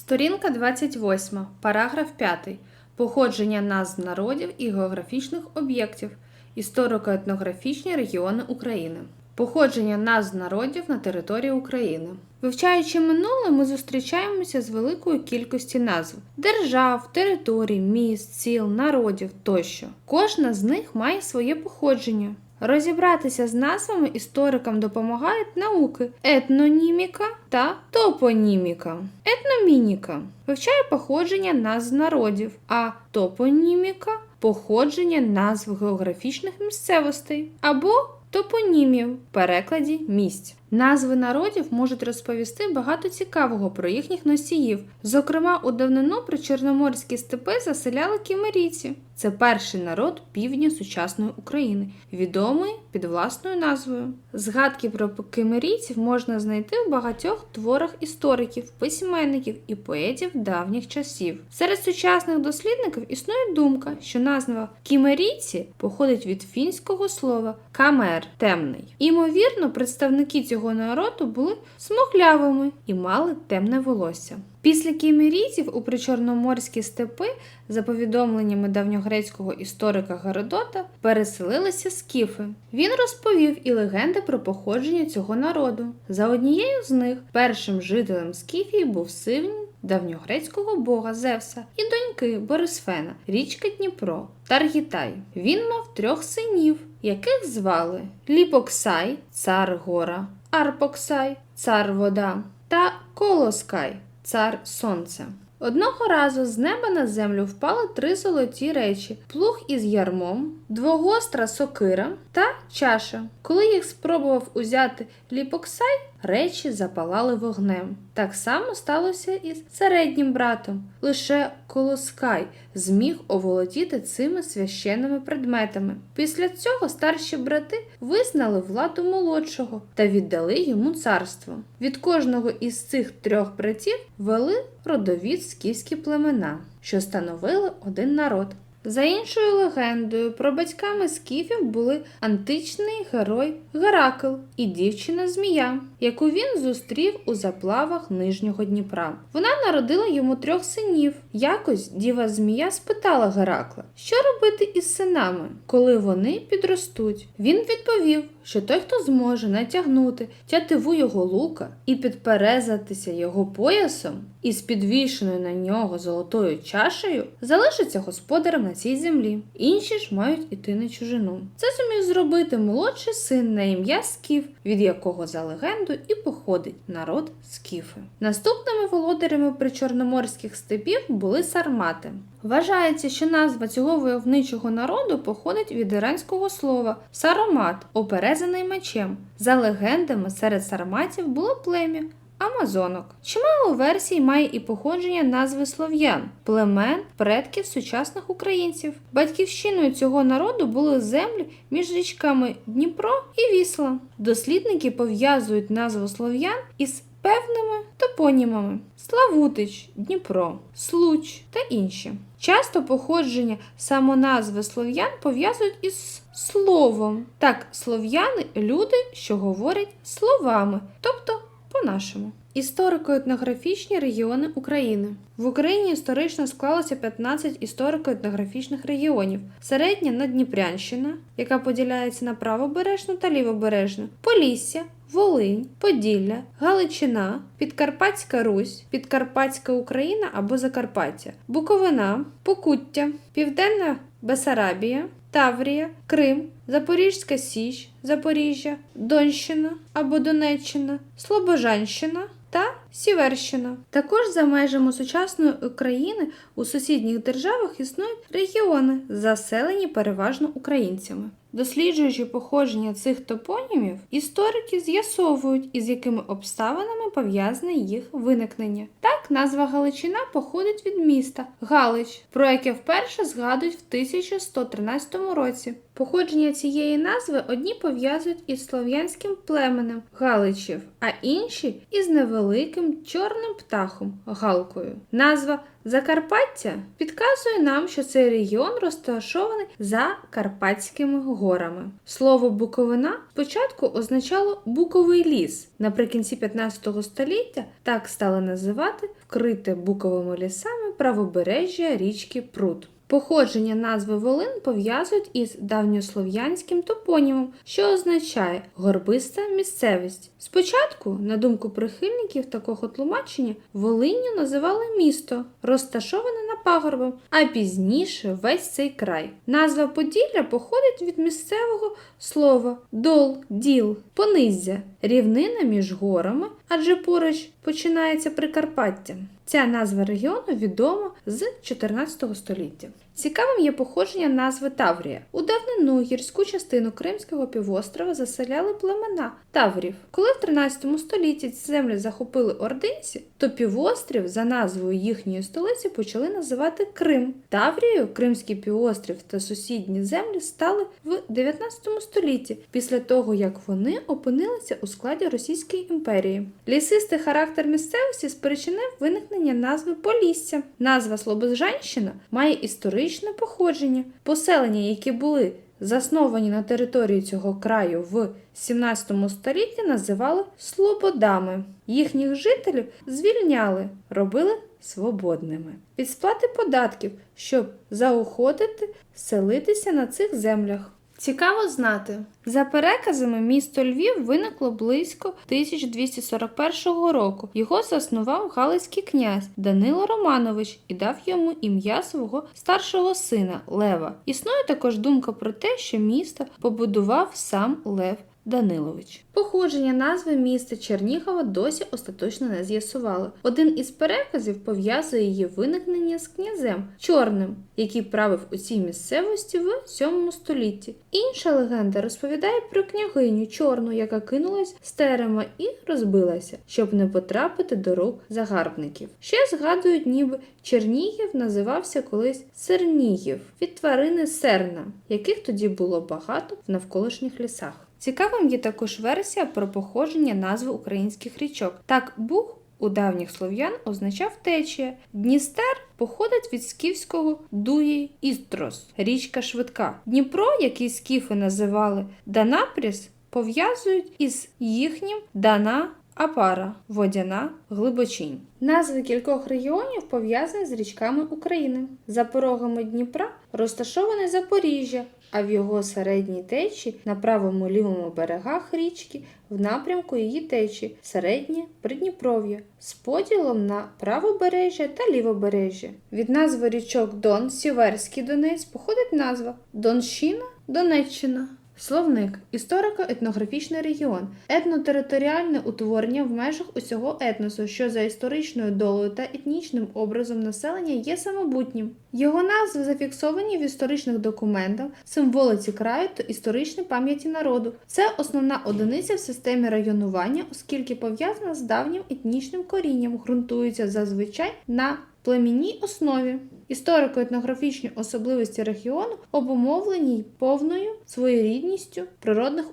Сторінка 28, параграф 5. Походження назв народів і географічних об'єктів. Історико-етнографічні регіони України. Походження назв народів на території України. Вивчаючи минуле, ми зустрічаємося з великою кількістю назв держав, територій, міст, сіл, народів тощо. Кожна з них має своє походження. Розібратися з назвами історикам допомагають науки етноніміка та топоніміка. Етномініка вивчає походження назв народів, а топоніміка походження назв географічних місцевостей або топонімів в перекладі місць. Назви народів можуть розповісти багато цікавого про їхніх носіїв. Зокрема, у давнину при Чорноморські степи заселяли кімерійці. Це перший народ півдня сучасної України, відомий під власною назвою. Згадки про кимерійців можна знайти в багатьох творах істориків, письменників і поетів давніх часів. Серед сучасних дослідників існує думка, що назва кімерійці походить від фінського слова камер темний. Імовірно, представники цього народу були смуглявими і мали темне волосся. Після кімерійців у причорноморські степи, за повідомленнями давньогрецького історика Геродота, переселилися скіфи. Він розповів і легенди про походження цього народу. За однією з них першим жителем скіфії був син давньогрецького бога Зевса і доньки Борисфена, річка Дніпро, Таргітай. Він мав трьох синів, яких звали Ліпоксай, цар гора, Арпоксай, цар вода та Колоскай, цар сонця. Одного разу з неба на землю впали три золоті речі: плуг із ярмом, двогостра сокира та чаша. Коли їх спробував узяти ліпоксай, речі запалали вогнем. Так само сталося і з середнім братом. Лише Колоскай зміг оволодіти цими священними предметами. Після цього старші брати визнали владу молодшого та віддали йому царство. Від кожного із цих трьох братів вели родовід скіфські племена, що становили один народ. За іншою легендою, про батьками скіфів були античний герой Геракл і дівчина Змія, яку він зустрів у заплавах Нижнього Дніпра. Вона народила йому трьох синів. Якось діва Змія спитала Геракла, що робити із синами, коли вони підростуть. Він відповів, що той, хто зможе натягнути тятиву його лука і підперезатися його поясом із підвішеною на нього золотою чашею, залишиться господарем на цій землі. Інші ж мають іти на чужину. Це зумів зробити молодший син на ім'я Скіф, від якого за легендою і походить народ Скіфи. Наступними володарями причорноморських степів були сармати. Вважається, що назва цього войовничого народу походить від іранського слова саромат, оперезаний мечем. За легендами, серед сарматів було плем'я Амазонок. Чимало версій має і походження назви слов'ян, племен, предків сучасних українців. Батьківщиною цього народу були землі між річками Дніпро і Вісла. Дослідники пов'язують назву слов'ян із певними топонімами: Славутич, Дніпро, Случ та інші. Часто походження самоназви слов'ян пов'язують із словом. Так, слов'яни люди, що говорять словами, тобто по-нашому. Історико-етнографічні регіони України в Україні історично склалося 15 історико-етнографічних регіонів. Середня Надніпрянщина, яка поділяється на правобережну та лівобережну, Полісся, Волинь, Поділля, Галичина, Підкарпатська Русь, Підкарпатська Україна або Закарпаття, Буковина, Покуття, Південна Бесарабія, Таврія, Крим, Запорізька Січ, Запоріжжя, Донщина або Донеччина, Слобожанщина та Сіверщина. Також за межами сучасної України у сусідніх державах існують регіони, заселені переважно українцями. Досліджуючи походження цих топонімів, історики з'ясовують, із якими обставинами пов'язане їх виникнення. Так, назва Галичина походить від міста Галич, про яке вперше згадують в 1113 році. Походження цієї назви одні пов'язують із слов'янським племенем Галичів, а інші із невеликим чорним птахом галкою. Назва Закарпаття підказує нам, що цей регіон розташований за Карпатськими горами. Слово Буковина спочатку означало буковий ліс. Наприкінці 15 століття так стали називати вкрите буковими лісами правобережжя річки Прут. Походження назви Волин пов'язують із давньослов'янським топонімом, що означає горбиста місцевість. Спочатку, на думку прихильників такого тлумачення, Волинню називали місто, розташоване на пагорбом, а пізніше весь цей край. Назва Поділля походить від місцевого слова дол, діл, понизя, рівнина між горами, адже поруч починається Прикарпаття. Ця назва регіону відома з 14 століття. Цікавим є походження назви Таврія. У давнину гірську частину Кримського півострова заселяли племена Таврів. Коли в 13 столітті ці землі захопили ординці, то півострів за назвою їхньої столиці почали називати Крим. Таврією Кримський півострів та сусідні землі стали в 19 столітті, після того як вони опинилися у складі Російської імперії. Лісистий характер місцевості спричинив виникнення назви Полісся. Назва Слобожанщина має історичне походження. Поселення, які були засновані на території цього краю в 17 столітті, називали слободами. Їхніх жителів звільняли, робили свободними. Від сплати податків, щоб заохотити селитися на цих землях. Цікаво знати. За переказами, місто Львів виникло близько 1241 року. Його заснував галицький князь Данило Романович і дав йому ім'я свого старшого сина Лева. Існує також думка про те, що місто побудував сам Лев Данилович. Походження назви міста Чернігова досі остаточно не з'ясували. Один із переказів пов'язує її виникнення з князем Чорним, який правив у цій місцевості в 7 столітті. Інша легенда розповідає про княгиню Чорну, яка кинулась з терема і розбилася, щоб не потрапити до рук загарбників. Ще згадують, ніби Чернігів називався колись Сернігів від тварини серна, яких тоді було багато в навколишніх лісах. Цікавим є також версія про походження назви українських річок. Так, Буг у давніх слов'ян означав течія. Дністер походить від скіфського дуї Істрос, річка швидка. Дніпро, який скіфи називали Данапріс, пов'язують із їхнім Дана. Апара, водяна, глибочинь. Назви кількох регіонів пов'язані з річками України. За порогами Дніпра розташоване Запоріжжя, а в його середній течі на правому лівому берегах річки в напрямку її течі середнє Придніпров'я з поділом на правобережжя та лівобережжя. Від назви річок Дон, Сіверський Донець походить назва Донщина, Донеччина. Словник історико-етнографічний регіон, етнотериторіальне утворення в межах усього етносу, що за історичною долею та етнічним образом населення є самобутнім. Його назви зафіксовані в історичних документах, символиці краю та історичній пам'яті народу. Це основна одиниця в системі районування, оскільки пов'язана з давнім етнічним корінням, ґрунтується зазвичай на племінній основі. Історико-етнографічні особливості регіону обумовлені й повною своєрідністю природних